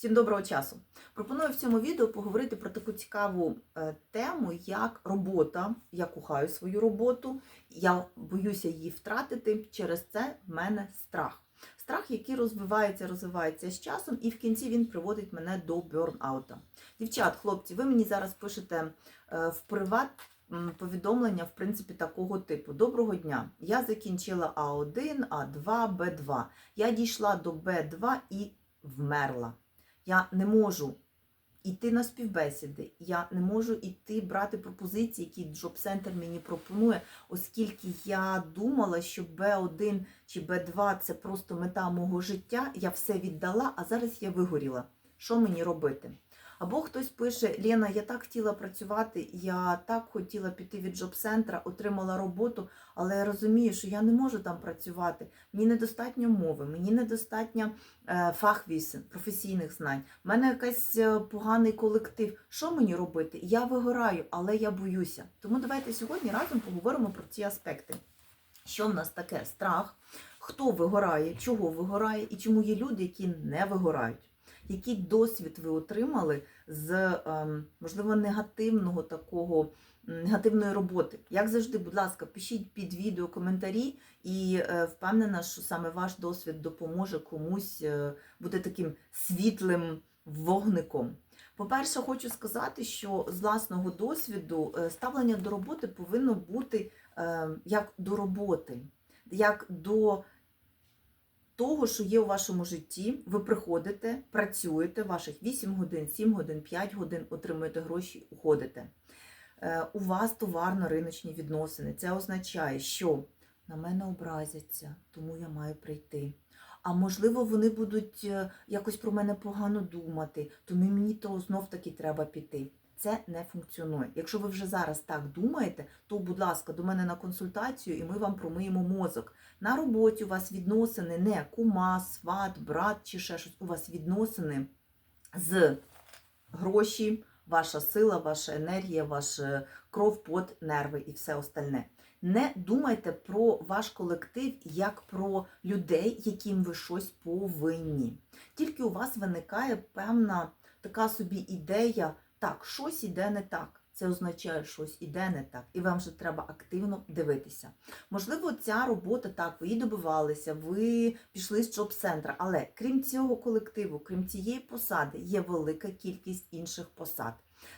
Всім доброго часу. Пропоную в цьому відео поговорити про таку цікаву е, тему, як робота. Я кохаю свою роботу, я боюся її втратити. Через це в мене страх. Страх, який розвивається, розвивається з часом, і в кінці він приводить мене до бьорнаута. Дівчат, хлопці, ви мені зараз пишете е, в приват повідомлення, в принципі, такого типу. Доброго дня! Я закінчила А1, А2, Б2. Я дійшла до Б2 і вмерла. Я не можу йти на співбесіди, я не можу йти брати пропозиції, які Джоб Центр мені пропонує, оскільки я думала, що Б1 чи Б2 це просто мета мого життя. Я все віддала, а зараз я вигоріла. Що мені робити? Або хтось пише: Лена, я так хотіла працювати, я так хотіла піти від джоб-центра, отримала роботу, але я розумію, що я не можу там працювати. Мені недостатньо мови, мені недостатньо е, фахвісен, професійних знань. У мене якийсь е, поганий колектив. Що мені робити? Я вигораю, але я боюся. Тому давайте сьогодні разом поговоримо про ці аспекти. Що в нас таке страх? Хто вигорає, чого вигорає, і чому є люди, які не вигорають? Який досвід ви отримали з, ем, можливо, негативного такого, негативної роботи? Як завжди, будь ласка, пишіть під відео коментарі і е, впевнена, що саме ваш досвід допоможе комусь е, бути таким світлим вогником. По-перше, хочу сказати, що з власного досвіду е, ставлення до роботи повинно бути е, як до роботи, як до того, що є у вашому житті, ви приходите, працюєте ваших 8 годин, 7 годин, 5 годин, отримуєте гроші, уходите. Е, У вас товарно-риночні відносини. Це означає, що на мене образяться, тому я маю прийти. А можливо, вони будуть е, якось про мене погано думати, тому мені то знов таки треба піти. Це не функціонує. Якщо ви вже зараз так думаєте, то, будь ласка, до мене на консультацію, і ми вам промиємо мозок. На роботі у вас відносини не кума, сват, брат чи ще щось. У вас відносини з гроші, ваша сила, ваша енергія, ваш кров, пот, нерви і все остальне. Не думайте про ваш колектив як про людей, яким ви щось повинні. Тільки у вас виникає певна така собі ідея, так, щось іде не так. Це означає, що щось іде не так, і вам вже треба активно дивитися. Можливо, ця робота так, ви її добивалися, ви пішли з джоб-центра, але крім цього колективу, крім цієї посади, є велика кількість інших посад.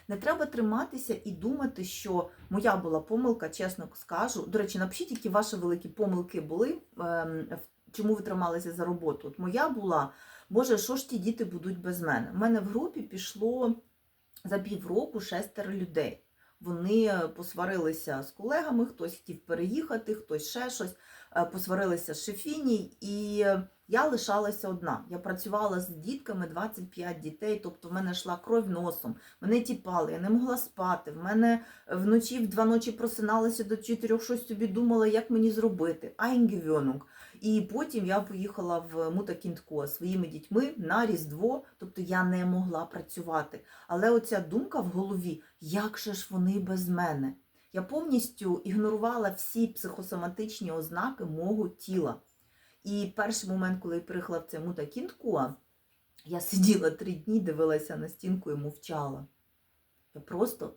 Не треба триматися і думати, що моя була помилка, чесно скажу. До речі, напишіть, які ваші великі помилки були, ем, чому ви трималися за роботу. От моя була, Боже, що ж ті діти будуть без мене? У мене в групі пішло за півроку шестеро людей. Вони посварилися з колегами, хтось хотів переїхати, хтось ще щось, е, посварилися з шефіні, і я лишалася одна. Я працювала з дітками 25 дітей, тобто в мене йшла кров носом, мене тіпали, я не могла спати. В мене вночі в два ночі просиналася до чотирьох, щось собі думала, як мені зробити. Айнгівьонунг. І потім я поїхала в Мутакінтко своїми дітьми на Різдво, тобто я не могла працювати. Але оця думка в голові, як же ж вони без мене? Я повністю ігнорувала всі психосоматичні ознаки мого тіла. І перший момент, коли я приїхала в це Мутакінтко, я сиділа три дні, дивилася на стінку і мовчала. Я просто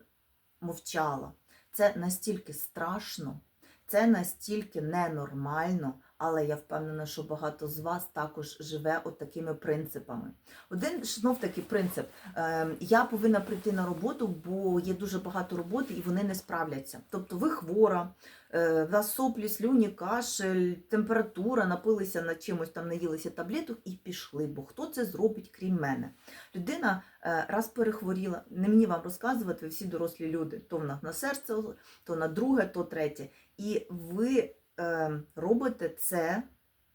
мовчала. Це настільки страшно, це настільки ненормально, але я впевнена, що багато з вас також живе от такими принципами. Один знов таки принцип: е, я повинна прийти на роботу, бо є дуже багато роботи і вони не справляться. Тобто ви хвора, е, вас соплі, слюні, кашель, температура, напилися на чимось, там наїлися таблеток і пішли. Бо хто це зробить, крім мене? Людина е, раз перехворіла, не мені вам розказувати, ви всі дорослі люди, то вона на серце, то на друге, то третє. І ви робите це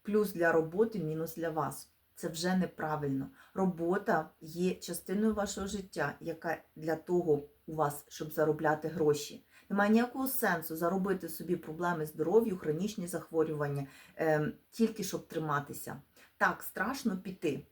плюс для роботи, мінус для вас. Це вже неправильно. Робота є частиною вашого життя, яка для того у вас, щоб заробляти гроші. Немає ніякого сенсу заробити собі проблеми здоров'ю, хронічні захворювання, е, тільки щоб триматися. Так, страшно піти.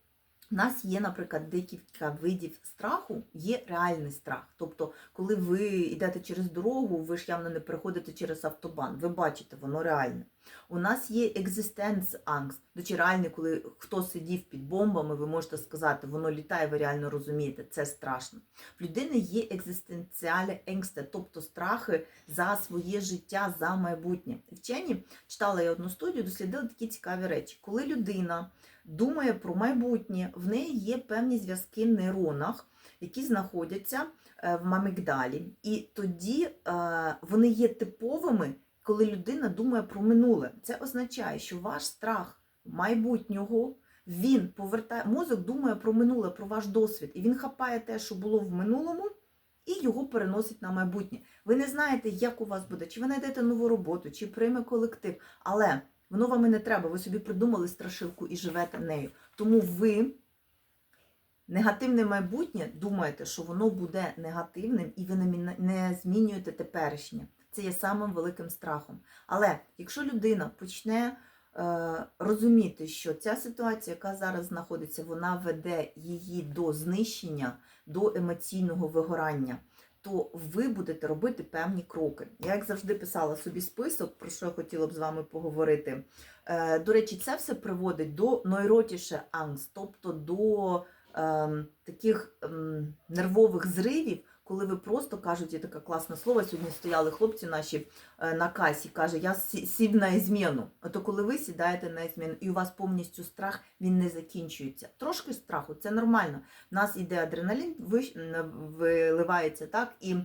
У нас є, наприклад, декілька видів страху, є реальний страх. Тобто, коли ви йдете через дорогу, ви ж явно не переходите через автобан. Ви бачите, воно реальне. У нас є екзистенц-ангст. Реальний, коли хто сидів під бомбами, ви можете сказати, воно літає, ви реально розумієте, це страшно. В людини є екзистенціалі енгсти, тобто страхи за своє життя, за майбутнє. Вчені читала я одну студію, дослідили такі цікаві речі. Коли людина думає про майбутнє, в неї є певні зв'язки в нейронах, які знаходяться е, в мамігдалі. І тоді е, вони є типовими, коли людина думає про минуле. Це означає, що ваш страх майбутнього. Він повертає мозок, думає про минуле, про ваш досвід, і він хапає те, що було в минулому, і його переносить на майбутнє. Ви не знаєте, як у вас буде, чи ви знайдете нову роботу, чи прийме колектив, але воно вам і не треба. Ви собі придумали страшилку і живете нею. Тому ви негативне майбутнє думаєте, що воно буде негативним, і ви не змінюєте теперішнє. Це є самим великим страхом. Але якщо людина почне е, розуміти, що ця ситуація, яка зараз знаходиться, вона веде її до знищення, до емоційного вигорання, то ви будете робити певні кроки. Я, як завжди, писала собі список, про що я хотіла б з вами поговорити. Е, До речі, це все приводить до нойротіше ангст, тобто до таких ем, нервових зривів, коли ви просто кажуть, є таке класне слово. Сьогодні стояли хлопці наші е, на касі, каже, я сів на зміну. Ото коли ви сідаєте на зміну, і у вас повністю страх, він не закінчується. Трошки страху, це нормально. У нас іде адреналін, виливається так і.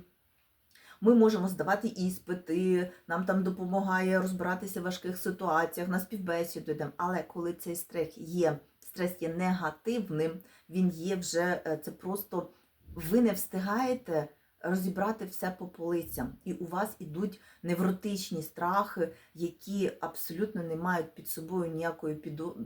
Ми можемо здавати іспити, нам там допомагає розбиратися в важких ситуаціях, на співбесіду йдемо. Але коли цей стрес є, стрес є негативним, він є вже е, це просто ви не встигаєте розібрати все по полицям, і у вас ідуть невротичні страхи, які абсолютно не мають під собою ніякої підо...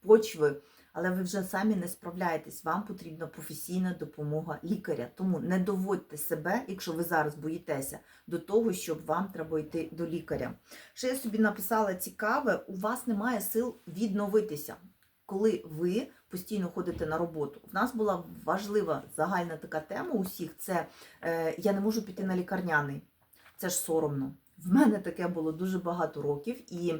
почви. Але ви вже самі не справляєтесь, вам потрібна професійна допомога лікаря. Тому не доводьте себе, якщо ви зараз боїтеся, до того, щоб вам треба йти до лікаря. Ще я собі написала цікаве, у вас немає сил відновитися, коли ви постійно ходите на роботу. В нас була важлива загальна така тема усіх: це е, я не можу піти на лікарняний. Це ж соромно. В мене таке було дуже багато років, і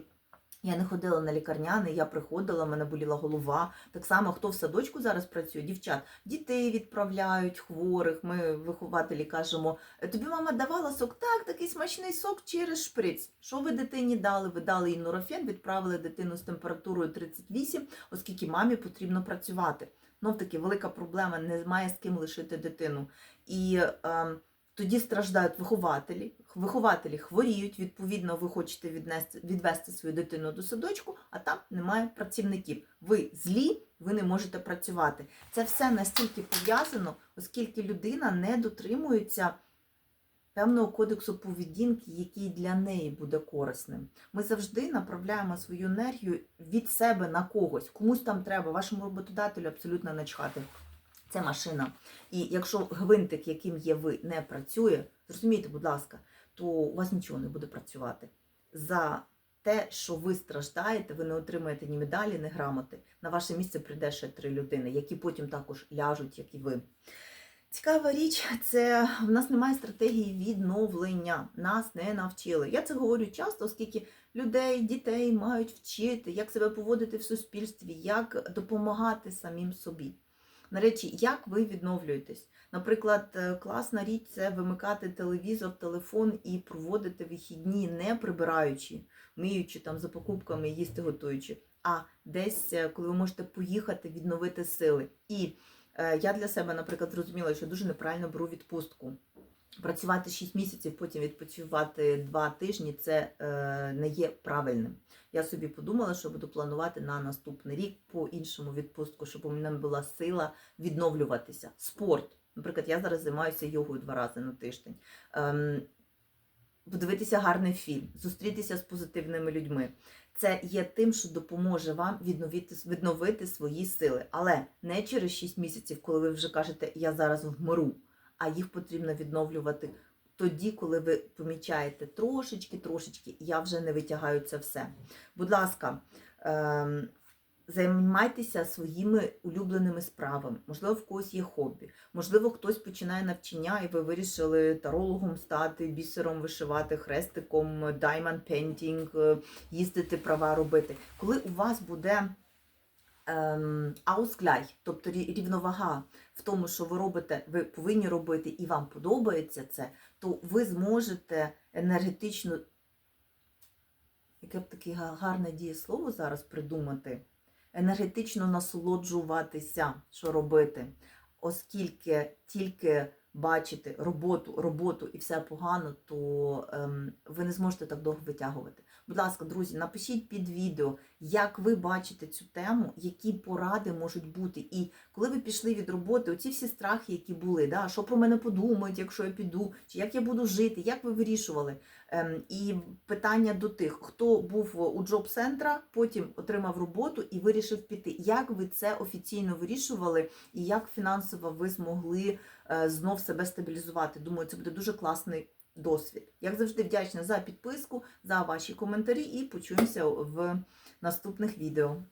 я не ходила на лікарняний, я приходила, мене боліла голова. Так само, хто в садочку зараз працює, дівчат, дітей відправляють, хворих. Ми, вихователі, кажемо, «Е, тобі мама давала сок, так, такий смачний сок через шприц. Що ви дитині дали? Ви дали їй нурофен, відправили дитину з температурою 38, оскільки мамі потрібно працювати. Знов таки велика проблема, немає з ким лишити дитину. І е, тоді страждають вихователі. Вихователі хворіють, відповідно, ви хочете віднести, відвести свою дитину до садочку, а там немає працівників. Ви злі, ви не можете працювати. Це все настільки пов'язано, оскільки людина не дотримується певного кодексу поведінки, який для неї буде корисним. Ми завжди направляємо свою енергію від себе на когось. Комусь там треба, вашому роботодателю абсолютно начхати. Це машина. І якщо гвинтик, яким є ви, не працює, зрозумійте, будь ласка, то у вас нічого не буде працювати. За те, що ви страждаєте, ви не отримаєте ні медалі, ні грамоти. На ваше місце прийде ще три людини, які потім також ляжуть, як і ви. Цікава річ, це в нас немає стратегії відновлення. Нас не навчили. Я це говорю часто, оскільки людей, дітей мають вчити, як себе поводити в суспільстві, як допомагати самим собі. На речі, як ви відновлюєтесь? Наприклад, е, класна річ це вимикати телевізор, телефон і проводити вихідні, не прибираючи, миючи там за покупками, їсти готуючи, а десь, е, коли ви можете поїхати, відновити сили. І е, я для себе, наприклад, зрозуміла, що дуже неправильно беру відпустку. Працювати 6 місяців, потім відпочивати 2 тижні це е, не є правильним. Я собі подумала, що буду планувати на наступний рік по іншому відпустку, щоб у мене була сила відновлюватися. Спорт. Наприклад, я зараз займаюся йогою два рази на тиждень. Ем, подивитися гарний фільм, зустрітися з позитивними людьми. Це є тим, що допоможе вам відновити, відновити свої сили. Але не через 6 місяців, коли ви вже кажете, я зараз вмру, а їх потрібно відновлювати тоді, коли ви помічаєте трошечки, трошечки, я вже не витягаю це все. Будь ласка, ем, Займайтеся своїми улюбленими справами. Можливо, в когось є хобі. Можливо, хтось починає навчання, і ви вирішили тарологом стати, бісером вишивати, хрестиком, diamond painting, е, їздити права робити. Коли у вас буде ем, ausgleich, тобто рівновага в тому, що ви робите, ви повинні робити і вам подобається це, то ви зможете енергетично, яке б таке га- гарне дієслово зараз придумати, енергетично насолоджуватися, що робити, оскільки тільки бачите роботу, роботу і все погано, то ем, ви не зможете так довго витягувати. Будь ласка, друзі, напишіть під відео, як ви бачите цю тему, які поради можуть бути. І коли ви пішли від роботи, оці всі страхи, які були, да, що про мене подумають, якщо я піду, чи як я буду жити, як ви вирішували? Ем, і питання до тих, хто був у джоб-центра, потім отримав роботу і вирішив піти. Як ви це офіційно вирішували, і як фінансово ви змогли е, знов себе стабілізувати? Думаю, це буде дуже класний досвід. Як завжди, вдячна за підписку, за ваші коментарі і почуємося в наступних відео.